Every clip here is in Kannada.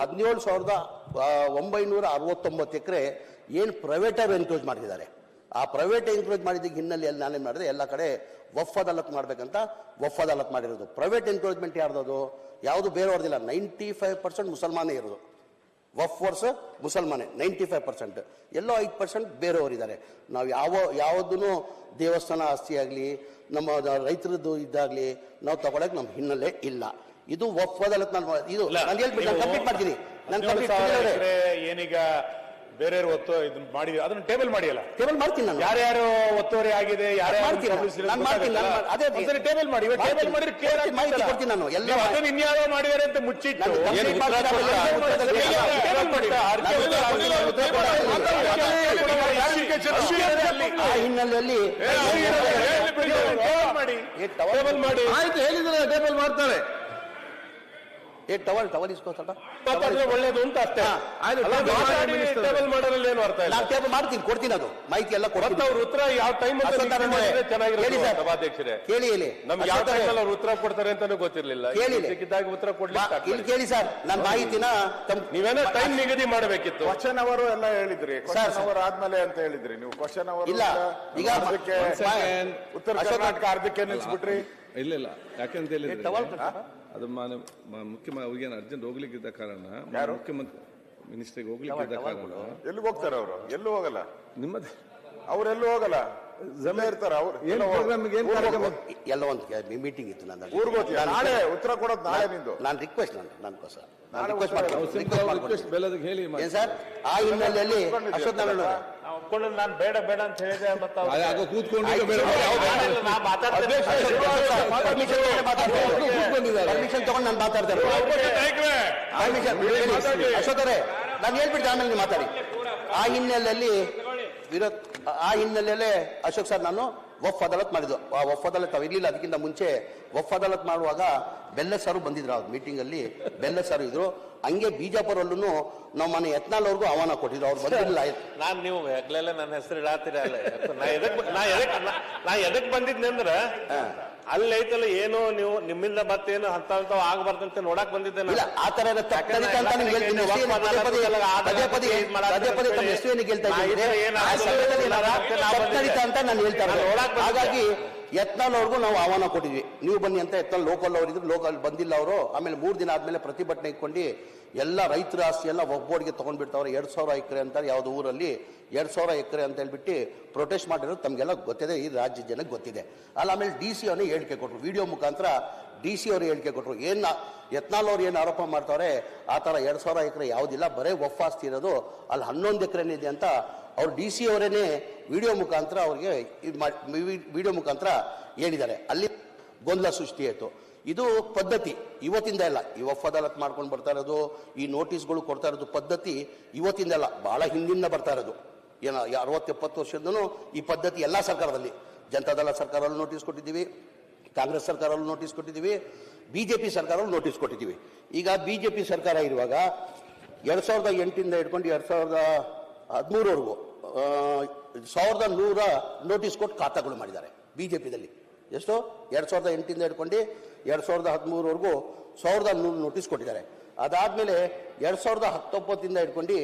ಹದಿನೇಳು ಸಾವಿರದ ಒಂಬೈನೂರ ಅರವತ್ತೊಂಬತ್ತು ಎಕರೆ ಏನು ಪ್ರೈವೇಟಾಗಿ ಎನ್ಕ್ರೋಚ್ ಮಾಡಿದ್ದಾರೆ. ಆ ಪ್ರೈವೇಟ್ ಎನ್ಕ್ರೋಚ್ ಹಿನ್ನೆಲೆ ಹಿನ್ನೆಲೆಯಲ್ಲಿ ನಾನೇನು ಮಾಡಿದೆ? ಎಲ್ಲ ಕಡೆ ವಫ್ ಅದಾಲತ್ ಮಾಡಬೇಕಂತ ವಫ್ ಮಾಡಿರೋದು. ಪ್ರೈವೇಟ್ ಎನ್ಕ್ರೋಚ್ಮೆಂಟ್ ಯಾರ್ದದು ಯಾವುದು ಬೇರೆಯವ್ರದಿಲ್ಲ. ನೈಂಟಿ ಫೈವ್ ಪರ್ಸೆಂಟ್ ಮುಸಲ್ಮಾನೇ ಇರೋದು. ವಫ್ ವರ್ಸ್ ಮುಸಲ್ಮಾನೆ ನೈಂಟಿ ಫೈವ್ ಪರ್ಸೆಂಟ್ ಎಲ್ಲೋ ಐದು ಪರ್ಸೆಂಟ್ ಬೇರೆಯವರಿದ್ದಾರೆ. ನಾವು ಯಾವ ಯಾವುದೂ ದೇವಸ್ಥಾನ ಆಸ್ತಿಯಾಗಲಿ ನಮ್ಮ ರೈತರದ್ದು ಇದ್ದಾಗಲಿ, ನಾವು ತಗೊಳಕ್ಕೆ ನಮ್ಮ ಹಿನ್ನೆಲೆ ಇಲ್ಲ. ಇದು ಒಪ್ಪದಲ್ಲ ಅದಾಲತ್ ನಾನು ಇದು ನಾನು ಹೇಳ್ಬಿಟ್ಟು ನಾನು ಕಂಪ್ಲೀಟ್ ಮಾಡ್ತೀನಿ ನಾನು ಕಂಪ್ಲೀಟ್ ಏನೀಗ ಬೇರೆ ಒತ್ತು ಇದನ್ನ ಮಾಡಿ ಅದನ್ನ ಟೇಬಲ್ ಮಾಡಿಯಲ್ಲ ಟೇಬಲ್ ಮಾಡ್ತೀನಿ ನಾನು ಯಾರ್ಯಾರು ಒತ್ತುವರಿ ಆಗಿದೆ ನಾನು. ಮಾಡ್ತೀನಿ, ಅದೇ. ಒಂದ್ಸರಿ ಟೇಬಲ್ ಮಾಡಿ ಟೇಬಲ್ ಮಾಡಿದ್ರೆ ಕ್ಲಿಯರ್ ಆಗಿ ಮಾಹಿತಿ ಕೊಡ್ತೀನಿ ನಾನು. ಎಲ್ಲ ಅದನ್ನ ಇನ್ಯಾರೋ ಮಾಡಿದ್ದಾರೆ ಅಂತ ಮುಚ್ಚಿಟ್ಟು. ಆ ಹಿನ್ನೆಲೆಯಲ್ಲಿ ಟೇಬಲ್ ಮಾಡಿ ಆಯ್ತು ಹೇಳಿದ್ರೆ ಟೇಬಲ್ ಮಾಡ್ತಾರೆ ಏ ಟವಲ್ ಟವಲ್ ಇಸ್ಕೋ ಸ್ವಲ್ಪ ಮಾತಾಡಿದ್ರೆ ಒಳ್ಳೇದು ಅಂತ ಅಷ್ಟೇ. ಟೇಬಲ್ ಮಾಡೋದ್ರಲ್ಲಿ ಏನು ಅರ್ಥ ಇಲ್ಲ? ನಾನು ಟೇಬಲ್ ಮಾಡ್ತೀನಿ ಕೊಡ್ತೀನಿ ಅದು. ಮಾಹಿತಿ ಎಲ್ಲ ಕೊಡ್ತೀನಿ ಅವ್ರ ಉತ್ತರ ಯಾವ ಟೈಮ್ ನಾನು ಸರ್. ಸಭಾಧ್ಯಕ್ಷರೇ. ಕೇಳಿ ಇಲ್ಲಿ ನಮ್ಗೆ ಯಾವ ಟೈಮ್ ಟೈಮಲ್ಲಿ ಅವ್ರು ಉತ್ತರ ಕೊಡ್ತಾರೆ ಅಂತಾನೂ ಗೊತ್ತಿರಲಿಲ್ಲ. ಕೇಳಿ ಸಿಕ್ಕಿದ್ದಾಗ ಉತ್ತರ ಕೊಡ್ಲಿ ಕೊಡ್ಲಿಕ್ಕೆ ಇಲ್ಲಿ ಕೇಳಿ ಸರ್. ನನ್ನ ಮಾಹಿತಿನ ನೀವೇನೋ ಟೈಮ್ ನಿಗದಿ ಮಾಡಬೇಕಿತ್ತು. ಕ್ವಶನ್ ಅವರು ಎಲ್ಲ ಹೇಳಿದ್ರಿ. ಕ್ವಶನ್ ಅವರ್ ಆದ್ಮೇಲೆ ಅಂತ ಹೇಳಿದ್ರಿ ನೀವು. ಕ್ವಶನ್ ಅವರ್ ಇಲ್ಲ. ಈಗ. ಉತ್ತರ ಕರ್ನಾಟಕ ಅರ್ಧಕ್ಕೆ ನಿಲ್ಸ್ಬಿಟ್ರಿ. ಇಲ್ಲ ಇಲ್ಲ. ಯಾಕಂತ ಹೇಳಿದ್ರೆ? ಅದು ಮಾನ್ಯ ಮುಖ್ಯಮಂತ್ರಿ ಮುಖ್ಯ ಅವ್ರಿಗೆ ಅರ್ಜೆಂಟ್ ಹೋಗ್ಲಿಕ್ಕಿದ್ದ ಕಾರಣ ಯಾರು? ಮುಖ್ಯಮಂತ್ರಿ ಮಿನಿಸ್ಟ್ರಿಗೆ ಹೋಗ್ಲಿಕ್ಕಿದ್ದ ಕಾರಣ. ಎಲ್ಲಿ ಹೋಗ್ತಾರೆ ಅವರು? ಎಲ್ಲೂ ಹೋಗಲ್ಲ? ನಿಮ್ಮದು ಅವ್ರೆಲ್ಲೂ ಹೋಗಲ್ಲ. ಜಮೆ ಇರ್ತಾರ ಅವ್ರು. ಏನು ಪ್ರೋಗ್ರಾಮ್ ಪ್ರೋಗ್ರಾಮ್ಗೆ ಏನ್ ಕಾರ್ಯಕ್ರಮ? ಎಲ್ಲ ಒಂದು ಮೀಟಿಂಗ್ ಇತ್ತು ನನ್ನ ಊರ್ಗ್ ಹೋಗ್ತೀಯ? ನಾಳೆ ಉತ್ತರ ಕೊಡೋದು ನಾಳೆ ನಿಂದು. ನಾನು ರಿಕ್ವೆಸ್ಟ್ ನಾನು ನನ್ಗೋಸ್ಕರ. ನಾನು ರಿಕ್ವೆಸ್ಟ್ ಮಾಡ್ತೀನಿ. ಸಿಂಪಲ್ ರಿಕ್ವೆಸ್ಟ್ ಬೆಲ್ಲದಕ್ಕೆ ಹೇಳಿ. ಏನ್ ಸರ್? ಆ ಹಿನ್ನೆಲೆಯಲ್ಲಿ ಅಶ್ವತ್ಥ ನಾರಾಯಣ ಅವರೇ, ನಾನು ಬೇಡ ಬೇಡ ಅಂತ ಹೇಳಿದೆ ಮತ್ತೆ ಅದು ಕೂತ್ಕೊಂಡು ಬೇಡ- ಸರಿ, ಹೌದು. ನಾನಿಲ್ಲ, ನಾ ಮಾತಾಡ್ತೇನೆ. ಪರ್ಮಿಷನ್ ತಗೊಂಡು ನಾನು ಮಾತಾಡ್ತಾರೆ ಪರ್ಮಿಷನ್ ಅಶೋಕ್ ಅವರೇ ನಾನು ಹೇಳ್ಬಿಡ್ತೀನಿ ಆಮೇಲೆ ನೀವು ಮಾತಾಡಿ ಆ ಹಿನ್ನೆಲೆಯಲ್ಲಿ ವಿರೋಧ ಆ ಹಿನ್ನೆಲೆಯಲ್ಲೇ ಅಶೋಕ್ ಸರ್ ನಾನು ವಫ್ ಅದಾಲತ್ ಮಾಡಿದ್ರು. ಆ ವಫ್ ಅದಾಲತ್ ಅವ್ ಇರ್ಲಿಲ್ಲ ಅದಕ್ಕಿಂತ ಮುಂಚೆ ವಫ್ ಅದಾಲತ್ ಮಾಡುವಾಗ ಬೆಲ್ಲ ಸಾರು ಬಂದಿದ್ರು ಅವ್ರ ಮೀಟಿಂಗ್ ಅಲ್ಲಿ. ಬೆಲ್ಲ ಸರ್ ಇದ್ರು. ಹಂಗೆ ಬಿಜಾಪುರಲ್ಲೂ ನಮ್ಮ ಮನೆ ಯತ್ನಾಲ್ ಅವ್ರಿಗೂ ಆಹ್ವಾನ ಕೊಟ್ಟಿದ್ರು. ಅವ್ರು ಬಂದಿರಲಿಲ್ಲ ನಾನು ನೀವು ಹೆಗ್ಲೆಲ್ಲ ನನ್ನ ಹೆಸರು ಇಡಾತೀರ ಅಲ್ಲ. ನಾ ಎದಕ್ ನಾ ಎದಕ್ ನಾ- ನಾ ಎದಕ್ ಬಂದಿದ್ನಿ ಅಂದ್ರ ಅಲ್ಲಿ ಐತಲ್ಲ ಏನೋ ನೀವು ನಿಮ್ಮಿಂದ ಮತ್ತೇನು ಅಂತ ಅಂತ ಆಗ್ಬಾರ್ದಂತ ನೋಡಕ್ ಬಂದಿದ್ದೆ ಇಲ್ಲ ಆ ತರ ಎಲ್ಲ ಅಂತ ನೀವು ಹೇಳ್ತೀನಿ. ಪದೇ ತಮ್ಮ ಹೇಳ್ತಾ ಅಂತ ನಾನು ಹೇಳ್ತಾ ನೋಡಕ್. ಹಾಗಾಗಿ ಯತ್ನಾಳ್ ನಾವು ಆಹ್ವಾನ ಕೊಟ್ಟಿದ್ವಿ. ನೀವು ಬನ್ನಿ ಅಂತ ಯತ್ನಾಳ್ ಲೋಕಲ್ ಅವ್ರು ಇದ್ರು ಲೋಕಲ್ ಬಂದಿಲ್ಲ ಅವರು. ಆಮೇಲೆ ಮೂರು ದಿನ ಆದಮೇಲೆ ಪ್ರತಿಭಟನೆ ಇಟ್ಕೊಂಡು ಎಲ್ಲ ರೈತರ ಆಸ್ತಿ ಎಲ್ಲ ಒಬ್ಬೊಡಿಗೆ ತಗೊಂಡ್ಬಿಡ್ತಾವ್ರೆ. ಎರಡು ಸಾವಿರ ಎಕರೆ ಅಂತ ಯಾವ್ದು ಊರಲ್ಲಿ. ಎರಡು ಸಾವಿರ ಎಕರೆ ಅಂತ ಹೇಳ್ಬಿಟ್ಟು ಪ್ರೊಟೆಸ್ಟ್ ಮಾಡಿರೋದು ತಮಗೆಲ್ಲ ಗೊತ್ತಿದೆ, ಈ ರಾಜ್ಯ ಜನಕ್ಕೆ ಗೊತ್ತಿದೆ. ಅಲ್ಲ ಆಮೇಲೆ ಡಿ ಸಿ ಅವನೇ ಹೇಳಿಕೆ ಕೊಟ್ಟರು ವಿಡಿಯೋ ಮುಖಾಂತರ ಡಿ ಸಿ ಅವರು ಹೇಳಿಕೆ ಕೊಟ್ಟರು ಏನು ಯತ್ನಾಲ್ ಅವ್ರು ಏನು ಆರೋಪ ಮಾಡ್ತಾವ್ರೆ ಆ ಥರ ಎರಡು ಸಾವಿರ ಎಕರೆ ಯಾವುದಿಲ್ಲ, ಬರೇ ಒಫ್ಫಾಸ್ತಿ ಇರೋದು, ಅಲ್ಲಿ ಹನ್ನೊಂದು ಎಕರೆನಿದೆ ಅಂತ ಅವ್ರು ಡಿ ಸಿ ಅವರೇನೆ ವಿಡಿಯೋ ಮುಖಾಂತರ ಅವ್ರಿಗೆ ವಿಡಿಯೋ ಮುಖಾಂತರ ಹೇಳಿದ್ದಾರೆ. ಅಲ್ಲಿ ಗೊಂದಲ ಸೃಷ್ಟಿ ಆಯಿತು. ಇದು ಪದ್ಧತಿ, ಇವತ್ತಿಂದ ಇಲ್ಲ ಈ ವಫ್ ಅದಾಲತ್ ಮಾಡ್ಕೊಂಡು ಬರ್ತಾ ಇರೋದು, ಈ ನೋಟಿಸ್ಗಳು ಕೊಡ್ತಾ ಇರೋದು ಪದ್ಧತಿ ಇವತ್ತಿಂದ ಅಲ್ಲ. ಭಾಳ ಹಿಂದಿನ ಬರ್ತಾ ಇರೋದು. ಏನೋ ಅರವತ್ತೆಪ್ಪತ್ತು ವರ್ಷದಿಂದನೂ ಈ ಪದ್ಧತಿ ಎಲ್ಲ ಸರ್ಕಾರದಲ್ಲಿ. ಜನತಾದಳ ಸರ್ಕಾರದಲ್ಲಿ ನೋಟಿಸ್ ಕೊಟ್ಟಿದ್ದೀವಿ. ಕಾಂಗ್ರೆಸ್ ಸರ್ಕಾರವೂ ನೋಟಿಸ್ ಕೊಟ್ಟಿದ್ದೀವಿ ಬಿ ಜೆ ಪಿ ಸರ್ಕಾರವೂ ನೋಟಿಸ್ ಕೊಟ್ಟಿದ್ದೀವಿ. ಈಗ ಬಿ ಜೆ ಪಿ ಸರ್ಕಾರ ಇರುವಾಗ ಎರಡು ಸಾವಿರದ ಎಂಟಿಂದ ಹಿಡ್ಕೊಂಡು ಎರಡು ಸಾವಿರದ ಹದಿಮೂರವರೆಗೂ ಸಾವಿರದ ನೂರ ನೋಟಿಸ್ ಕೊಟ್ಟು ಖಾತಾಗಳು ಮಾಡಿದ್ದಾರೆ ಬಿ ಜೆ ಪಿದಲ್ಲಿ ಎಷ್ಟು? ಎರಡು ಸಾವಿರದ ಎಂಟಿಂದ ಹಿಡ್ಕೊಂಡು ಎರಡು ಸಾವಿರದ ಹದಿಮೂರವರೆಗೂ ಸಾವಿರದ ನೂರು ನೋಟಿಸ್ ಕೊಟ್ಟಿದ್ದಾರೆ. ಅದಾದಮೇಲೆ ಎರಡು ಸಾವಿರದ ಹತ್ತೊಂಬತ್ತಿಂದ ಹಿಡ್ಕೊಂಡು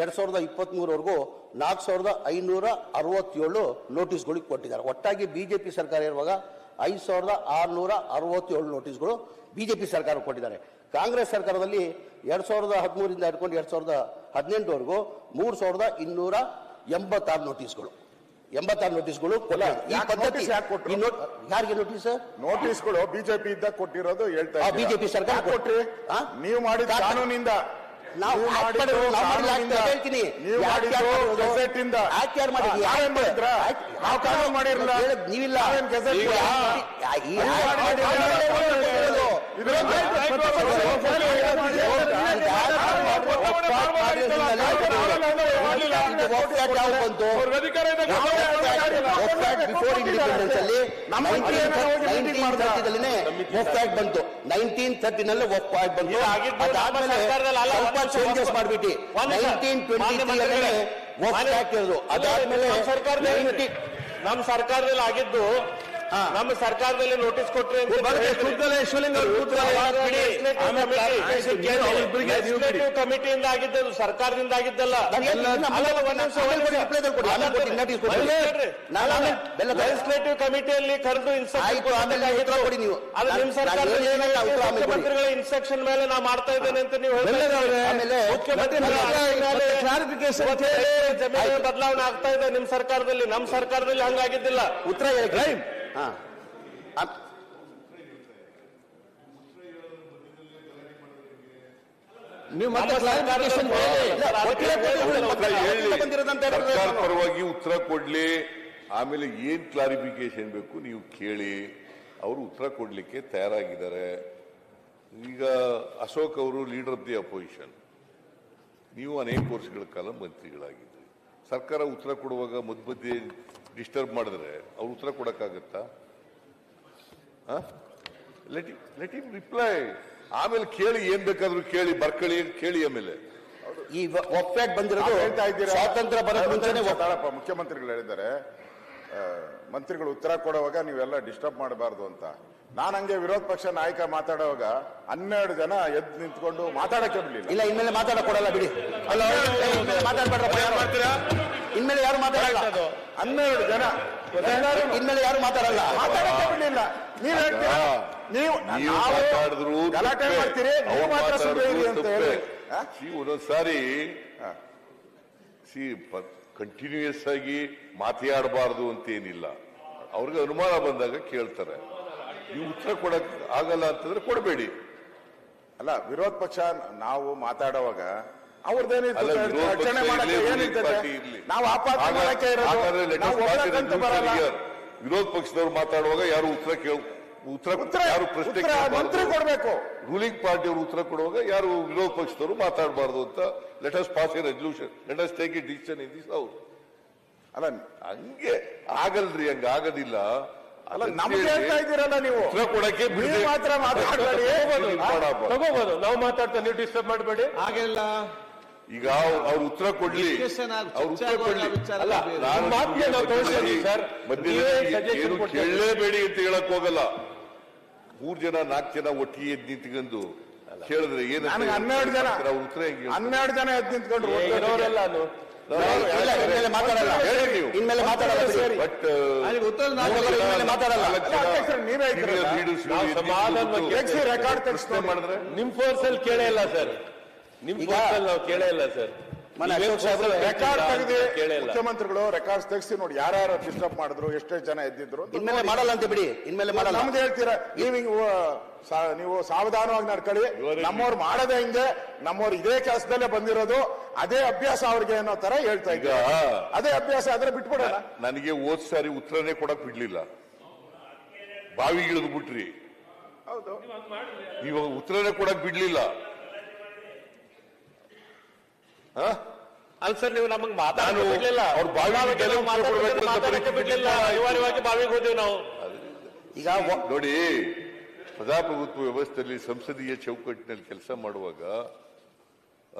ಎರಡು ಸಾವಿರದ ಇಪ್ಪತ್ತ್ಮೂರವರೆಗೂ ನಾಲ್ಕು ಸಾವಿರದ ಐನೂರ ಅರವತ್ತೇಳು ನೋಟಿಸ್ಗಳಿಗೆ ಕೊಟ್ಟಿದ್ದಾರೆ. ಒಟ್ಟಾಗಿ ಬಿ ಜೆ ಪಿ ಸರ್ಕಾರ ಇರುವಾಗ ಐದು ಸಾವಿರದ ಆರುನೂರ ಅರವತ್ತೇಳು ನೋಟಿಸ್ಗಳು ಬಿ ಜೆ ಪಿ ಸರ್ಕಾರ ಕೊಟ್ಟಿದ್ದಾರೆ. ಕಾಂಗ್ರೆಸ್ ಸರ್ಕಾರದಲ್ಲಿ ಎರಡು ಸಾವಿರದ ಹದಿಮೂರಿಂದ ಹಿಡ್ಕೊಂಡು ಎರಡು ಸಾವಿರದ ಹದಿನೆಂಟುವರೆಗೂ ಮೂರು ಸಾವಿರದ ಇನ್ನೂರ ಎಂಬತ್ತಾರು ನೋಟಿಸ್ಗಳು ಎಂಬತ್ತಾರು ನೋಟಿಸ್ಗಳು ನೋಟ್ ಯಾರಿಗೆ ನೋಟಿಸ್ ನೋಟಿಸ್ಗಳು ಬಿಜೆಪಿ ಇದ್ದಾಗ ಕೊಟ್ಟಿರೋದು ಹೇಳ್ತಾರೆ ಬಿಜೆಪಿ ಸರ್ಕಾರ ಕೊಟ್ಟ್ರಿ ಕೊಟ್ರಿ? ನೀವು ಮಾಡಿದ ಕಾನೂನಿಂದ. ನಾವು ಹೇಳ್ತೀನಿ. ನೀವಿಲ್ಲ. ಈ- ಯಾವಾಗ ಬಂತು? ನೈನ್ಟೀನ್ ತರ್ಟಿನಲ್ಲಿ ವಫ್ ಆಕ್ಟ್ ಬಂತು. ಇದು ಆಗಿದ್ದು ಅದಾದ್ಮೇಲೆ ನಮ್ಮ ಸರ್ಕಾರದಲ್ಲಿ ಅಲ್ಲ, ಸ್ವಲ್ಪ ಒಂದು ಚೇಂಜಸ್ ವಫ್- ಮಾಡ್ಬಿಟ್ಟು ಒಂದು ನೈನ್ಟೀನ್ ಟ್ವೆಂಟಿ ತ್ರೀ ಮಂತ್ರಿಗಳೇ, ಆಕ್ಟ್ ಇರೋದು ಅದಾದ್ಮೇಲೆ ನಮ್ಮ ಸರ್ಕಾರದಲ್ಲಿ 90 ನಮ್ಮ ಸರ್ಕಾರದಲ್ಲಿ ಆಗಿದ್ದು ನಮ್ಮ ಸರ್ಕಾರದಲ್ಲಿ ನೋಟಿಸ್ ಕೊಟ್ರಿ ಕಮಿಟಿಯಿಂದ ಸರ್ಕಾರದಿಂದ ಆಗಿದ್ದಲ್ಲ. ಲೆಜಿಸ್ಲೇಟಿವ್ ಕಮಿಟಿಯಲ್ಲಿ ಕರೆದು ಮುಖ್ಯಮಂತ್ರಿಗಳ ಇನ್ಸ್ಟ್ರಕ್ಷನ್ ಮೇಲೆ ನಾ ಮಾಡ್ತಾ ಇದ್ದೇನೆ ಅಂತ ನೀವು ಜಮೀನು ಬದಲಾವಣೆ ಆಗ್ತಾ ಇದೆ ನಿಮ್ ಸರ್ಕಾರದಲ್ಲಿ. ನಮ್ ಸರ್ಕಾರದಲ್ಲಿ ಹಂಗಾಗಿದ್ದಿಲ್ಲ. ಉತ್ತರ ಹೇಳಿ. ಹಾ. ನೀವು ಪರವಾಗಿ ಉತ್ತರ ಕೊಡ್ಲಿ. ಆಮೇಲೆ ಏನ್ ಕ್ಲಾರಿಫಿಕೇಶನ್ ಬೇಕು ನೀವು ಕೇಳಿ. ಅವರು ಉತ್ತರ ಕೊಡ್ಲಿಕ್ಕೆ ತಯಾರಾಗಿದ್ದಾರೆ. ಈಗ ಅಶೋಕ್ ಅವರು ಲೀಡರ್ ಆಫ್ ದಿ ಅಪೋಸಿಷನ್ ನೀವು ಅನೇಕ ವರ್ಷಗಳ ಕಾಲ ಮಂತ್ರಿಗಳಾಗಿದ್ರಿ. ಸರ್ಕಾರ ಉತ್ತರ ಕೊಡುವಾಗ ಮಧ್ಯ ಮಧ್ಯೆ ಡಿಸ್ಟರ್ಬ್ ಮಾಡಿದ್ರೆ ಅವ್ರು ಉತ್ತರ ಕೊಡಕ್ಕಾಗತ್ತಾ? ಲೆಟ್ ಲೆಟ್ ಇಮ್ ರಿಪ್ಲೈ ಆಮೇಲೆ ಕೇಳಿ ಏನ್ ಬೇಕಾದ್ರೂ ಕೇಳಿ ಬರ್ಕಳಿ ಕೇಳಿ ಆಮೇಲೆ. ಈ ಒಪ್ಪ್ಯಾಕ್ ಬಂದಿರೋದು ಹೇಳ್ತಾ ಇದ್ದೀರಾ? ಸ್ವಾತಂತ್ರ್ಯ ಬರೋ ಮುಂಚೆನೆ ಮುಖ್ಯಮಂತ್ರಿಗಳು ಹೇಳಿದ್ದಾರೆ. ಮಂತ್ರಿಗಳು ಉತ್ತರ ಕೊಡುವಾಗ ನೀವೆಲ್ಲ ಡಿಸ್ಟರ್ಬ್ ಮಾಡಬಾರ್ದು ಅಂತ. ನಾನು ಹಂಗೆ ವಿರೋಧ ಪಕ್ಷ ನಾಯಕ ಮಾತಾಡುವಾಗ ಹನ್ನೆರಡು ಜನ ಎದ್ದು ನಿಂತ್ಕೊಂಡು ಮಾತಾಡಕ್ಕೆ ಬಿಡಲಿಲ್ಲ. ಇಲ್ಲ ಇನ್ಮೇಲೆ ಮಾತಾಡಕ್ ಕೊಡಲ್ಲ ಬಿಡಿ. ಅಲ್ಲ ಮಾತಾಡ್ಬೇಡ ಮಾತಾಡ್ಬೇಡ್ರಪ್ಪ ಯಾರು. ಇನ್ಮೇಲೆ ಯಾರು ಮಾತಾಡಲ್ಲ? ಹನ್ನೆರಡು ಜನ. ಇನ್ಮೇಲೆ ಯಾರು ಮಾತಾಡಲ್ಲ? ಮಾತಾಡಕ್ಕೆ ಬಿಡ್ಲಿಲ್ಲ. ನೀವ್ ಹೇಳ್ತೀರಾ? ನೀವು ಮಾತಾಡಿದ್ರು ಗಲಾಟೆ. ಮಾಡ್ತೀರಿ ನೀವು ಮಾತ್ರ ಸುಮ್ಮನೆ ಅಂತ ಹೇಳಿ. ಒಂದೊಂದ್ಸಾರಿ ಸಿ ಕಂಟಿನ್ಯೂಯಸ್ ಆಗಿ ಮಾತಾಡಬಾರ್ದು ಅಂತ ಏನಿಲ್ಲ ಅವ್ರಿಗೆ ಅನುಮಾನ ಬಂದಾಗ ಕೇಳ್ತಾರೆ. ನೀವು ಉತ್ತರ ಕೊಡಕ್ ಆಗಲ್ಲ ಅಂತಂದ್ರೆ ಕೊಡಬೇಡಿ. ಅಲ್ಲ ವಿರೋಧ ಪಕ್ಷ ನಾವು ಮಾತಾಡುವಾಗ ವಿರೋಧ ಪಕ್ಷದವರು ಮಾತಾಡುವಾಗ ಯಾರು ಉತ್ತರ ಕೇಳ ಉತ್ತರ ಯಾರು ಪ್ರಶ್ನೆ ಮಂತ್ರಿ ಕೊಡಬೇಕು. ರೂಲಿಂಗ್ ಪಾರ್ಟಿ ಅವರು ಉತ್ತರ ಕೊಡುವಾಗ ಯಾರು ವಿರೋಧ ಪಕ್ಷದವರು ಮಾತಾಡಬಾರದು ಅಂತ let us pass a resolution let us take a decision in this house ಅಲ್ಲ ಹಂಗೆ. ಆಗಲ್ರಿ ಹಂಗ ಆಗೋದಿಲ್ಲ. ಅಲ್ಲ ನಮ್ಗೆ ಹೇಳ್ತಾ ಇದ್ದೀರಲ್ಲ ನೀವು. ಉತ್ತರ ಕೊಡಕ್ಕೆ ನೀವು ಮಾತ್ರ ಮಾತಾಡಬೇಡಿ. ತಗೋಬಹುದು ನಾವು ಮಾತಾಡ್ತಾ ನೀವು ಡಿಸ್ಟರ್ಬ್ ಮಾಡಬೇಡಿ. ಹಾಗೆಲ್ಲ ಈಗ ಅವ್ರ ಉತ್ತರ ಕೊಡ್ಲಿ. ಅವ್ರ ಉತ್ತರ ಕೊಡ್ಲಿ. ಅಲ್ಲ. ನಾನು ಮಾತಿಗೆ ನಾವು ತೋರಿಸ್ತೀವಿ ಸರ್. ಮಧ್ಯದಲ್ಲಿ ನೀವೇ suggestion ಏನು. ಕೇಳಲೇಬೇಡಿ ಅಂತ ಹೇಳಕ್ ಹೋಗಲ್ಲ. ಮೂರ್ ಜನ ನಾಲ್ಕು ಜನ ಒಟ್ಟಿಗೆ ಎದ್ದು ನಿಂತ್ಕೊಂಡು ಕೇಳಿದ್ರೆ ನನಗೆ ಹನ್ನೆರಡು ಜನ ಉತ್ತರ ಹೆಂಗೆ? ಹನ್ನೆರಡು ಜನ ಎದ್ದು ನಿಂತ್ಕೊಂಡ್ರು ನಿಮ್ ಫೋರ್ಸ್ ಅಲ್ಲಿ ಕೇಳೇ ಇಲ್ಲ ಸರ್. ನಿಮ್ ಈಗ- ನಾವು ಕೇಳೇ ಇಲ್ಲ ಸರ್. ರೆಕಾರ್ಡ್ ತೆಗೆದು ಮುಖ್ಯಮಂತ್ರಿಗಳು ರೆಕಾರ್ಡ್ಸ್ ತೆಗ್ಸಿ ನೋಡಿ ಯಾರ್ಯಾರು ಡಿಸ್ಟರ್ಬ್ ಮಾಡಿದ್ರು ಎಷ್ಟೇ ಜನ ಎದ್ದಿದ್ರು ಇನ್ಮೇಲೆ ಮಾಡಲ್ಲ ಅಂತ ಬಿಡಿ ಇನ್ಮೇಲೆ ಮಾಡಲ್ಲ. ನಮ್ದು ಹೇಳ್ತೀರಾ ನೀವು ನೀವು ಸಾವಧಾನವಾಗಿ ನಡ್ಕೊಳ್ಳಿ. ನಮ್ಮವ್ರು ಮಾಡದೆ ಹಿಂದೆ ನಮ್ಮವ್ರು ಇದೇ ಕೆಲಸದಲ್ಲೇ ಬಂದಿರೋದು ಅದೇ ಅಭ್ಯಾಸ ಅವ್ರಿಗೆ ಅನ್ನೋ ತರ ಹೇಳ್ತಾ ಇದ್ದ ಅದೇ ಅಭ್ಯಾಸ ಆದ್ರೆ ಬಿಟ್ಬಿಡೋಣ. ನನಗೆ ಓದ್ ಸಾರಿ ಉತ್ತರನೇ ಕೊಡಕ್ ಬಿಡ್ಲಿಲ್ಲ. ಬಾವಿ ಇಳಿದು ಬಿಟ್ರಿ. ಹೌದು. ನೀವು ಉತ್ತರನೇ ಕೊಡಕ್ ಬಿಡ್ಲಿಲ್ಲ? ಅಲ್ಲ ಸರ್ ನೀವು ನಮಗೆ ನಾನು ಬಿಡ್ಲಿಲ್ಲ. ಮಾತಾಡಕ್ಕೆ ಬಿಡ್ಲಿಲ್ಲ. ಅನಿವಾರ್ಯವಾಗಿ ಬಾವಿಗೆ ಹೋದ್ವಿ ನಾವು. ಈಗ ನೋಡಿ ಪ್ರಜಾಪ್ರಭುತ್ವ ವ್ಯವಸ್ಥೆಯಲ್ಲಿ ಸಂಸದೀಯ ಚೌಕಟ್ಟಿನಲ್ಲಿ ಕೆಲಸ ಮಾಡುವಾಗ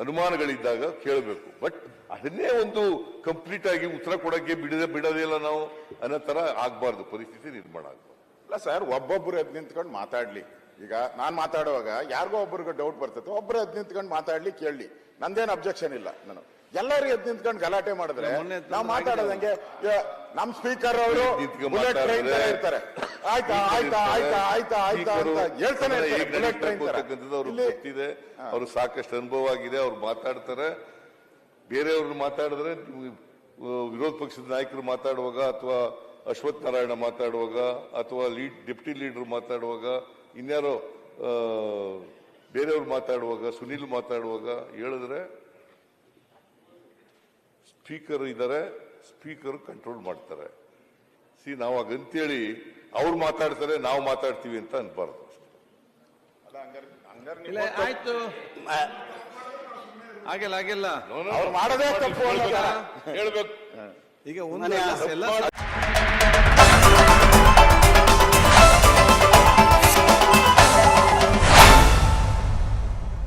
ಅನುಮಾನಗಳಿದ್ದಾಗ ಕೇಳಬೇಕು. ಬಟ್ ಅದನ್ನೇ ಒಂದು ಕಂಪ್ಲೀಟ್ ಆಗಿ ಉತ್ತರ ಕೊಡಕ್ಕೆ ಬಿಡದೆ ಬಿಡೋದಿಲ್ಲ ನಾವು ಅನ್ನೋ ತರ ಆಗ್ಬಾರ್ದು. ಪರಿಸ್ಥಿತಿ ನಿರ್ಮಾಣ ಆಗ್ಬಾರ್ದು. ಅಲ್ಲ ಸರ್ ಒಬ್ಬೊಬ್ರು ಅದ್ ನಿಂತ್ಕೊಂಡು ಮಾತಾಡ್ಲಿ. ಈಗ ನಾನ್ ಮಾತಾಡುವಾಗ ಯಾರಿಗೋ ಒಬ್ಬರಿಗೆ ಡೌಟ್ ಬರ್ತದೆ ಒಬ್ಬರು ಅದ್ ನಿಂತ್ಕೊಂಡು ಮಾತಾಡ್ಲಿ ಕೇಳಲಿ. ನಂದೇನು ಅಬ್ಜೆಕ್ಷನ್ ಇಲ್ಲ ನಾನು. ಎಲ್ಲರೂ ಎದ್ದು ನಿಂತ್ಕೊಂಡು ಗಲಾಟೆ ಮಾಡಿದ್ರೆ ನಾವು ಮಾತಾಡೋದಂಗೆ ನಮ್ ಸ್ಪೀಕರ್ ಅವರು ಬುಲೆಟ್ ಟ್ರೈನ್ ತರ ಇರ್ತಾರೆ. ಆಯ್ತಾ ಆಯ್ತಾ ಆಯ್ತಾ ಆಯ್ತಾ ಆಯ್ತಾ ಅಂತ ಹೇಳ್ತಾನೆ ಬುಲೆಟ್ ಟ್ರೈನ್ ಗೊತ್ತಿದೆ. ಅವ್ರು ಸಾಕಷ್ಟು ಅನುಭವ ಆಗಿದೆ ಅವ್ರು ಮಾತಾಡ್ತಾರೆ. ಬೇರೆಯವ್ರನ್ನ ಮಾತಾಡಿದ್ರೆ ವಿರೋಧ ಪಕ್ಷದ ನಾಯಕರು ಮಾತಾಡುವಾಗ ಅಥವಾ ಅಶ್ವಥ್ ನಾರಾಯಣ ಮಾತಾಡುವಾಗ ಅಥವಾ ಲೀಡ್ ಡೆಪ್ಟಿ ಲೀಡರ್ ಮಾತಾಡುವಾಗ ಇನ್ಯಾರೋ ಬೇರೆಯವ್ರು ಮಾತಾಡುವಾಗ ಸುನಿಲ್ ಮಾತಾಡುವಾಗ ಹೇಳಿದ್ರೆ ಸ್ಪೀಕರ್ ಇದ್ದಾರೆ ಸ್ಪೀಕರ್ ಕಂಟ್ರೋಲ್ ಮಾಡ್ತಾರೆ. ಸಿ ನಾವು ಹಾಗಂತೇಳಿ ಅವ್ರು ಮಾತಾಡ್ತಾರೆ ನಾವು ಮಾತಾಡ್ತೀವಿ ಅಂತ ಅನ್ಬಾರ್ದು ಆಯ್ತು. ಆಗಿಲ್ಲ ಆಗಿಲ್ಲ ಅವ್ರು ಮಾಡೋದೇ ತಪ್ಪು ಹೇಳ್ಬೇಕು ಈಗ ಒಂದು